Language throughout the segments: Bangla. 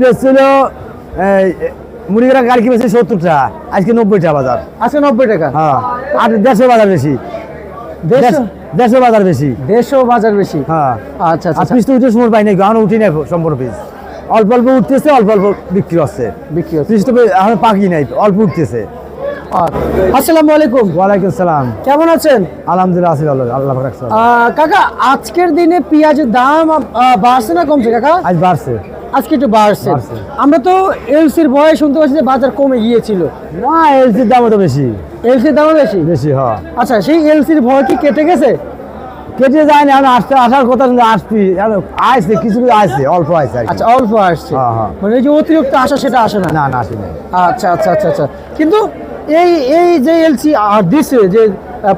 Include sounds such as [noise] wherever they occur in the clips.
বেচছিল মুড়িগড়া কালকে বেশি বেচছে সত্তর টাকা আজকে নব্বই টাকা বাজার। আজকে নব্বই টাকা? হ্যাঁ আর দেশের বাজার বেশি। দেড়শো দেশ- বাজার বেশি। দেড়শো বাজার বেশি? হ্যাঁ। আচ্ছা আচ্ছা পিস তো উঠে সময় পাই নাই এখন উঠি নাই সম্পূর্ণ পিস। অল্প অল্প উঠতেছে অল্প অল্প বিক্রি হচ্ছে। বিক্রি হচ্ছে। পিস তো এখন পাকি নাই অল্প উঠতেছে। আচ্ছা। আসসালামু আলাইকুম। ওয়ালাইকুম সালাম। কেমন আছেন? আলহামদুলিল্লাহ আছি আল্লাহ কাকা আজকের দিনে পেঁয়াজের দাম বাড়ছে না কমছে কাকা? আজ বাড়ছে। আজকে একটু বাড়ছে। আমরা তো এলসির ভয়ে শুনতে পাচ্ছি যে বাজার কমে গিয়েছিল। না এলসির দাম তো বেশি। এলসির দামও বেশি? বেশি হ্যাঁ আচ্ছা সেই এলসির ভয় কি কেটে গেছে? কেটে যায় না আসতে আসার কথা এখন আসছে। কিছু কিছু আসছে অল্প আসছে আচ্ছা অল্প আসছে। মানে যে অতিরিক্ত আসা সেটা আসে না? না না আসে নাই আচ্ছা আচ্ছা আচ্ছা আচ্ছা। কিন্তু এই এই যে এলসি আর দিছে যে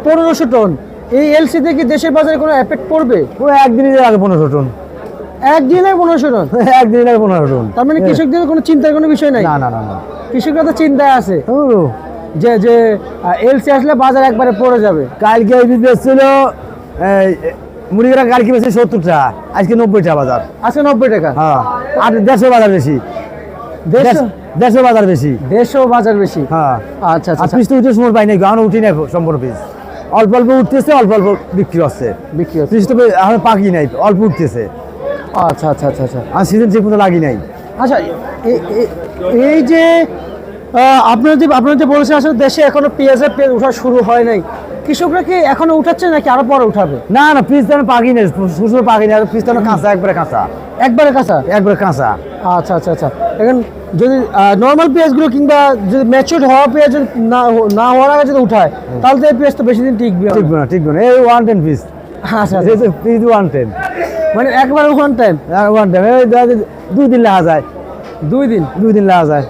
পনেরোশো টন এই এলসি থেকে দেশের বাজারে কোনো এফেক্ট পড়বে? ও একদিনের আগে পনেরোশো টন। একদিনে পনেরোশো টন? [laughs] একদিনের আগে পনেরো টন। তার মানে কৃষকদের কোনো চিন্তার কোনো বিষয় নাই? না না না না। কৃষকরা তো চিন্তায় আছে। যে যে এলসি আসলে বাজার একবারে পড়ে যাবে। কালকে এই বেচছিল মুড়িগড়া গাড়ি কি বেচছে সত্তর টাকা আজকে নব্বই টাকা বাজার। আজকে নব্বই টাকা? হ্যাঁ। আর দেশের বাজার বেশি। দেড়শো দেশ- বাজার বেশি। দেড়শো বাজার বেশি? হ্যাঁ। আচ্ছা আচ্ছা। পিস তো উঠে সময় পাই নাই এখন উঠি নাই সম্পূর্ণ পিস। অল্প অল্প উঠতেছে অল্প অল্প বিক্রি হচ্ছে। বিক্রি হচ্ছে। পিস তো এখন পাকি নাই অল্প উঠতেছে। আচ্ছা আচ্ছা আচ্ছা আচ্ছা। আর সিজন ঠিক মতো লাগি নাই। আচ্ছা এই যে আপনারা যে আপনারা যে বলেছেন আসলে দেশে এখনও পেঁয়াজের পেঁয়াজ ওঠা শুরু হয় নাই। কৃষকরা কি এখনও উঠাচ্ছে নাকি আরও পরে উঠাবে? না না পিস তো পাকি নাই শ্বশুর পাকি নাই পিস তো কাঁচা একবারে কাঁচা। একবারে কাঁচা? একবারে কাঁচা। আচ্ছা আচ্ছা আচ্ছা। এখন যদি নর্মাল পেঁয়াজগুলো কিংবা যদি ম্যাচিউর হওয়া পেঁয়াজ যদি না না হওয়ার আগে যদি উঠায় তাহলে তো এই পেঁয়াজ তো বেশি দিন টিকবে। না। ঠিকবে না ঠিকবে না। এই ওয়ান টেন পিস আচ্ছা আচ্ছা। পিস ওয়ান টেন মানে একবারে ওয়ান টাইম ওয়ান টেন এই দুই দিন লাগা যায়। দুই দিন? দুই দিন লাগা যায়।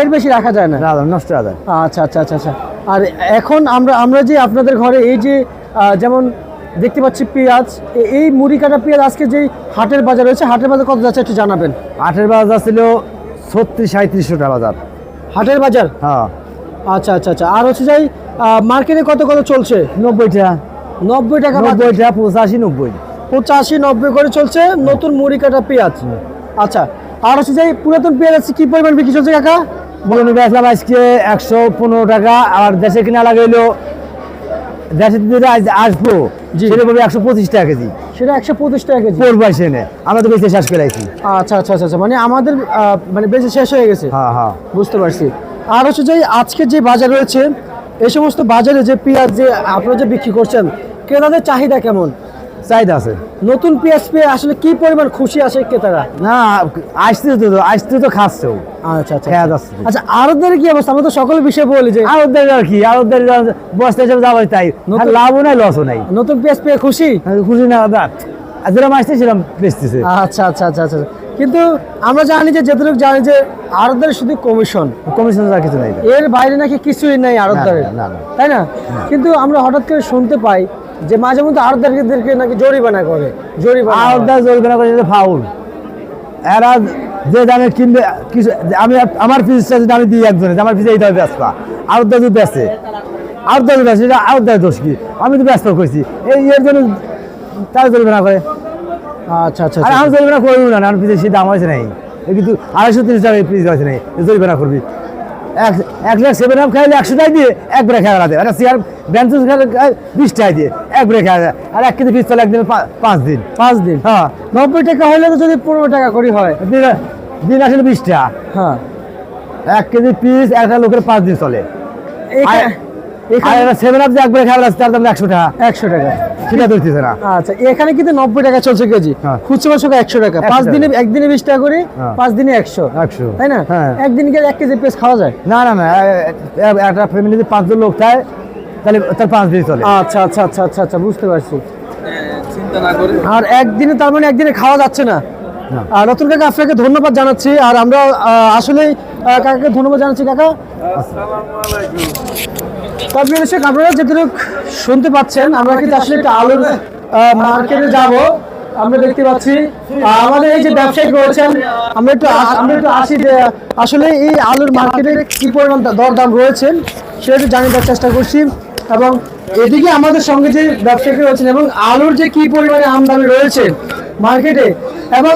এর বেশি রাখা যায় না? না নষ্ট হয়ে যায়। আচ্ছা আচ্ছা আচ্ছা আচ্ছা। আর এখন আমরা আমরা যে আপনাদের ঘরে এই যে যেমন দেখতে পাচ্ছি পেঁয়াজ এই মুড়ি কাটা পেঁয়াজ আজকে যে হাটের বাজার রয়েছে হাটের বাজার কত যাচ্ছে একটু জানাবেন। হাটের বাজার ছিল ছত্রিশ সাঁত্রিশশো টাকা বাজার। হাটের বাজার? হ্যাঁ। আচ্ছা আচ্ছা আচ্ছা। আর হচ্ছে যাই মার্কেটে কত কত চলছে? নব্বই টাকা। নব্বই টাকা বাজার। নব্বই টাকা পঁচাশি নব্বই। পঁচাশি নব্বই করে চলছে নতুন মুড়ি কাটা পেঁয়াজ। আচ্ছা। আর হচ্ছে যাই পুরাতন পেঁয়াজ আছে কী পরিমাণ বিক্রি চলছে কাকা? পুরনো বেচলাম আজকে একশো পনেরো টাকা আর দেশে কিনা লাগাইলো দেশে যদি আজ আসব। সেটা পড়বে একশো পঁচিশ টাকা কেজি। সেটা একশো পঁচিশ টাকা কেজি। পড়ব এসে এনে আমরা তো বেশি শেষ করে আছি আচ্ছা আচ্ছা আচ্ছা আচ্ছা মানে আমাদের মানে বেশি শেষ হয়ে গেছে। হ্যাঁ হ্যাঁ। বুঝতে পারছি। আর হচ্ছে যে আজকে যে বাজার রয়েছে এই সমস্ত বাজারে যে পেঁয়াজ যে আপনারা যে বিক্রি করছেন ক্রেতাদের চাহিদা কেমন? চাহিদা আছে। নতুন পেঁয়াজ পেয়ে আসলে কি পরিমাণ খুশি আসে ক্রেতারা? না আসতে তো আসতে তো খাচ্ছেও আচ্ছা আচ্ছা খেয়া যাচ্ছে। আচ্ছা আরদের কি অবস্থা? আমরা তো সকল বিষয়ে বলি যে আরোদের আর কি আরোদের বস্তা হিসেবে যাবে তাই। লাভও নাই লসও নাই। নতুন পেঁয়াজ পেয়ে খুশি? খুশি না আর যেরকম আসছে সেরকম বেচতেছে। আচ্ছা আচ্ছা আচ্ছা আচ্ছা। কিন্তু আমরা জানি যে যেটুকু জানি যে আরদের শুধু কমিশন কমিশন কিছু নাই। এর বাইরে নাকি কিছুই নাই না। তাই না। কিন্তু আমরা হঠাৎ করে শুনতে পাই যে মাঝে মধ্যে আরতদারদেরকে নাকি জরিমানা করে জরিমানা। আরোদের জরিমানা করে যে ফাউল। এরা যে দামে কিনবে কিছু আমি আমার ফিজটা যদি আমি দিই একজনে আমার ফিজে এই দামে বেচবা আরোদের যদি বেচে আরোদের যদি বেচে এটা আরোদের দোষ কি? আমি তো ব্যস্ত করছি এই এর জন্য তার জরিমানা করে। আচ্ছা আচ্ছা আর আচ্ছা। আমি জরিমানা করবি না আমার ফিজে সে দাম হয়েছে নাই। কিন্তু আড়াইশো তিরিশ টাকা ফিজ হয়েছে নাই জরিমানা করবি। এক এক লাখ সেভেন আপ খাইলে একশো টাকা দিয়ে এক ব্রেক খেলা দেয় আর চেয়ার খাইলে বিশ টাকা দিয়ে। এক ব্রেক আর এক কেজি চলে একদিন পাঁচ দিন। পাঁচ দিন? হ্যাঁ। নব্বই টাকা হলে তো যদি পনেরো টাকা করে হয় দিন আসলে বিশ টাকা। হ্যাঁ। এক কেজি পিস একটা লোকের পাঁচ দিন চলে। এখা- আর এখানে একটা সেভেন আপ যে একবারে খাবার আছে তার দাম একশো টাকা। একশো টাকা। সেটা ধরতেছে না। আচ্ছা এখানে কিন্তু নব্বই টাকা চলছে কেজি। হ্যাঁ। খুচরো একশো টাকা। পাঁচ দিনে একদিনে বিশ টাকা করে হ্যাঁ। পাঁচ দিনে একশো। একশো। তাই না? হ্যাঁ। একদিন গেলে এক কেজি পেঁয়াজ খাওয়া যায়? না না না। একটা ফ্যামিলিতে পাঁচজন লোক থাকে তাহলে তার পাঁচ দিন চলে। আচ্ছা আচ্ছা আচ্ছা আচ্ছা আচ্ছা বুঝতে পারছি। আর একদিনে তার মানে একদিনে খাওয়া যাচ্ছে না। আর নতুন কাকা আপনাকে ধন্যবাদ জানাচ্ছি। আর আমরা আসলে কাকাকে ধন্যবাদ জানাচ্ছি কাকা। তারপরে দর্শক আপনারা যেটুকু শুনতে পাচ্ছেন আমরা কিন্তু আসলে একটা আলুর মার্কেটে যাব। আমরা দেখতে পাচ্ছি আমাদের এই যে ব্যবসায়ী রয়েছেন আমরা একটু আমরা একটু আসি যে আসলে এই আলুর মার্কেটে কি পরিমাণ দরদাম রয়েছেন সেটা একটু জানিয়ে দেওয়ার চেষ্টা করছি। এবং এদিকে আমাদের সঙ্গে যে ব্যবসায়িক রয়েছেন এবং আলুর যে কি পরিমাণে আমদানি রয়েছে মার্কেটে, এবং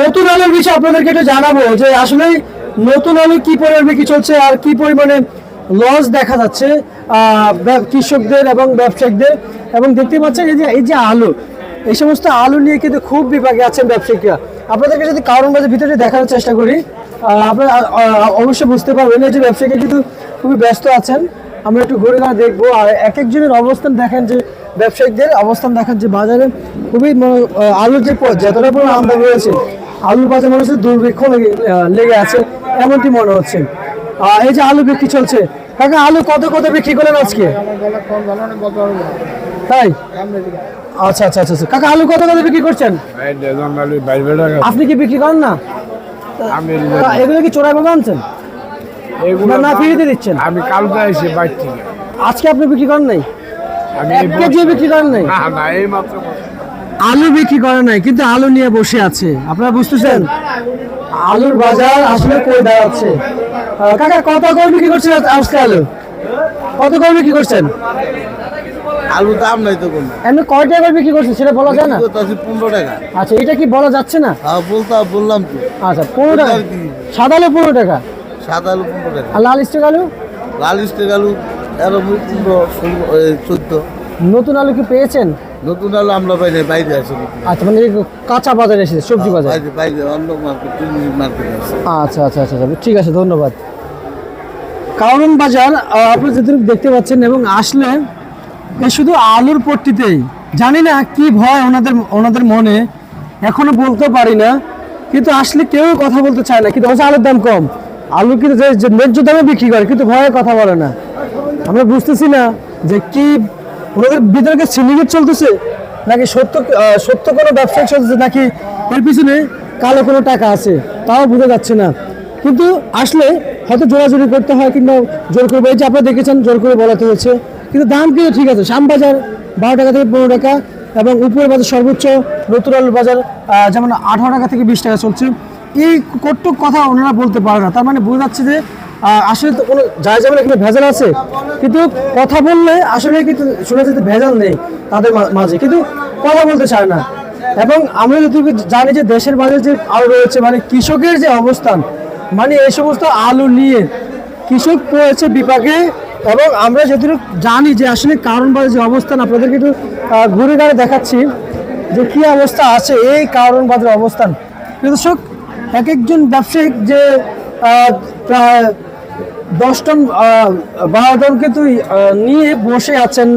নতুন আলুর বিষয়ে আপনাদেরকে একটু জানাব যে আসলে নতুন আলু কি পরিমাণে বিক্রি চলছে আর কি পরিমাণে লস দেখা যাচ্ছে কৃষকদের এবং ব্যবসায়িকদের এবং দেখতে পাচ্ছেন এই যে এই যে আলু, এই সমস্ত আলু নিয়ে কিন্তু খুব বিভাগে আছেন ব্যবসায়িকরা আপনাদেরকে যদি কারণ বাজার ভিতরে দেখার চেষ্টা করি আপনারা অবশ্যই বুঝতে পারবেন যে ব্যবসায়ীরা কিন্তু খুবই ব্যস্ত আছেন। আমরা একটু ঘুরে ঘুরে দেখব। আর এক একজনের অবস্থান দেখেন যে ব্যবসায়িকদের অবস্থান দেখেন যে বাজারে খুবই আলুর যে যতটা পরিমাণ আমদানি রয়েছে আলুর বাজার মনে হচ্ছে দুর্ভিক্ষ লেগে লেগে আছে এমনটি মনে হচ্ছে। এই যে আলু বিক্রি চলছে কাকা আলু কত কত বিক্রি করলেন আজকে? তাই? আচ্ছা আচ্ছা আচ্ছা আচ্ছা। কাকা আলু কত কত বিক্রি করছেন? আপনি কি বিক্রি করেন না? এগুলো কি চোরাই ভাবে আনছেন? এগুলো না না ফ্রিতে দিচ্ছেন। আমি কালকে এসে বাইর থেকে আজকে আপনি বিক্রি করেন নাই? আমি এক কেজি বিক্রি করেন নাই? না না এই মাত্র আলু বিক্রি করে নাই কিন্তু আলু নিয়ে বসে আছে। আপনারা বুঝতেছেন? আলুর বাজার আসলে কই দাঁড়াচ্ছে? কাকা কত করে বিক্রি করছেন আজকে আলু? কত করে বিক্রি করছেন? আলু দাম নাই তো কোনো। এমনি কয় টাকা বিক্রি করছেন? সেটা বলা যায় না? পনেরো টাকা। আচ্ছা এটা কি বলা যাচ্ছে না? হ্যাঁ বললাম তো। আচ্ছা পনেরো টাকা। সাদা আলু পনেরো টাকা। সাদা আলু পনেরো টাকা আর লাল স্টিক আলু লাল স্টেক আলু তেরো পনেরো চোদ্দ। নতুন আলু কি পেয়েছেন? নতুন আলু আমরা নাই বাইরে আছে আচ্ছা মানে কাঁচা বাজারে এসেছে সবজি বাজার? বাইরে বাইরে অন্য মার্কেট মার্কেট আছে। আচ্ছা আচ্ছা আচ্ছা আচ্ছা, ঠিক আছে ধন্যবাদ। কারণ বাজার আপনি যেটুকু দেখতে পাচ্ছেন এবং আসলে শুধু আলুর পট্টিতেই জানি না কি ভয় ওনাদের ওনাদের মনে এখনও বলতে পারি না কিন্তু আসলে কেউ কথা বলতে চায় না কিন্তু আলুর দাম কম। আলু কিন্তু ন্যায্য দামে বিক্রি করে, কিন্তু ভয়ে কথা বলে না। আমরা বুঝতেছি না যে কি ওনাদের ভিতরে সিন্ডিকেট চলতেছে, নাকি সত্য সত্য কোনো ব্যবসায়িক চলতেছে, নাকি এর পিছনে কালো কোনো টাকা আছে, তাও বোঝা যাচ্ছে না। কিন্তু আসলে হয়তো জোরাজোরি করতে হয় কিংবা জোর করে, এই যে আপনারা দেখেছেন, জোর করে বলাতে হয়েছে। কিন্তু দাম কিন্তু ঠিক আছে, শ্যামবাজার বারো টাকা থেকে পনেরো টাকা এবং উপরের বাজার সর্বোচ্চ নতুন আলুর বাজার যেমন আঠারো টাকা থেকে বিশ টাকা চলছে। এই কটুক কথা ওনারা বলতে পারে না। তার মানে বোঝা যাচ্ছে যে আসলে তো কোনো যায় যাবে এখানে ভেজাল আছে। কিন্তু কথা বললে আসলে কিন্তু শোনা যেতে ভেজাল নেই তাদের মাঝে। কিন্তু কথা বলতে চায় না। এবং আমরা যতটুকু জানি যে দেশের বাজারে যে আলু রয়েছে মানে কৃষকের যে অবস্থান মানে এই সমস্ত আলু নিয়ে কৃষক পড়েছে বিপাকে। এবং আমরা যতটুকু জানি যে আসলে কারণ বাজার যে অবস্থান আপনাদেরকে একটু আহ, ঘুরে ঘুরে দেখাচ্ছি যে কি অবস্থা আছে এই কারণ বাজার অবস্থান। দর্শক এক একজন ব্যবসায়িক যে প্রায় দশ টন বারো টন কিন্তু নিয়ে বসে আছেন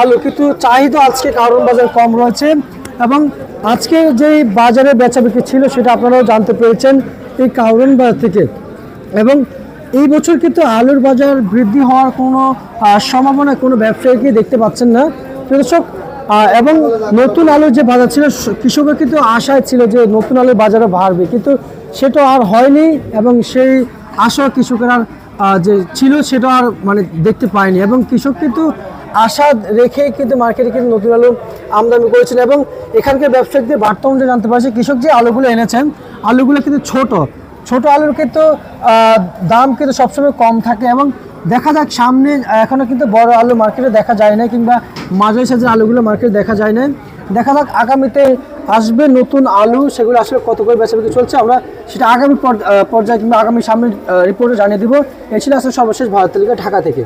আলু। কিন্তু চাহিদা আজকে কারণ বাজার কম রয়েছে এবং আজকে যে বাজারে বেচা বিক্রি ছিল সেটা আপনারাও জানতে পেরেছেন এই কারণ বাজার থেকে। এবং এই বছর কিন্তু আলুর বাজার বৃদ্ধি হওয়ার কোনো সম্ভাবনা কোনো ব্যবসায়ীকে দেখতে পাচ্ছেন না। প্রিয় দর্শক আহ, এবং নতুন আলুর যে বাজার ছিল কৃষকের কিন্তু আশায় ছিল যে নতুন আলুর বাজারে বাড়বে। কিন্তু সেটা আর হয়নি এবং সেই আশা কৃষকের আর যে ছিল সেটা আর মানে দেখতে পায়নি। এবং কৃষক কিন্তু আশা রেখে কিন্তু মার্কেটে কিন্তু নতুন আলু আমদানি করেছেন এবং এখানকার ব্যবসায়ীদের বার্তা অনুযায়ী জানতে পারছি, কৃষক যে আলুগুলো এনেছেন, আলুগুলো কিন্তু ছোট। ছোট আলুর কিন্তু দাম কিন্তু সবসময় কম থাকে এবং দেখা যাক, সামনে এখনও কিন্তু বড় আলু মার্কেটে দেখা যায় না কিংবা মাঝারি সাইজের আলুগুলো মার্কেটে দেখা যায় না দেখা যাক, আগামীতে আসবে নতুন আলু, সেগুলো আসলে কত করে বেছে বিক্রি চলছে, আমরা সেটা আগামী পর্যায়ে কিংবা আগামী সামনে রিপোর্টে জানিয়ে দেবো। এ ছিল আসলে সর্বশেষ ভারত তালিকা ঢাকা থেকে।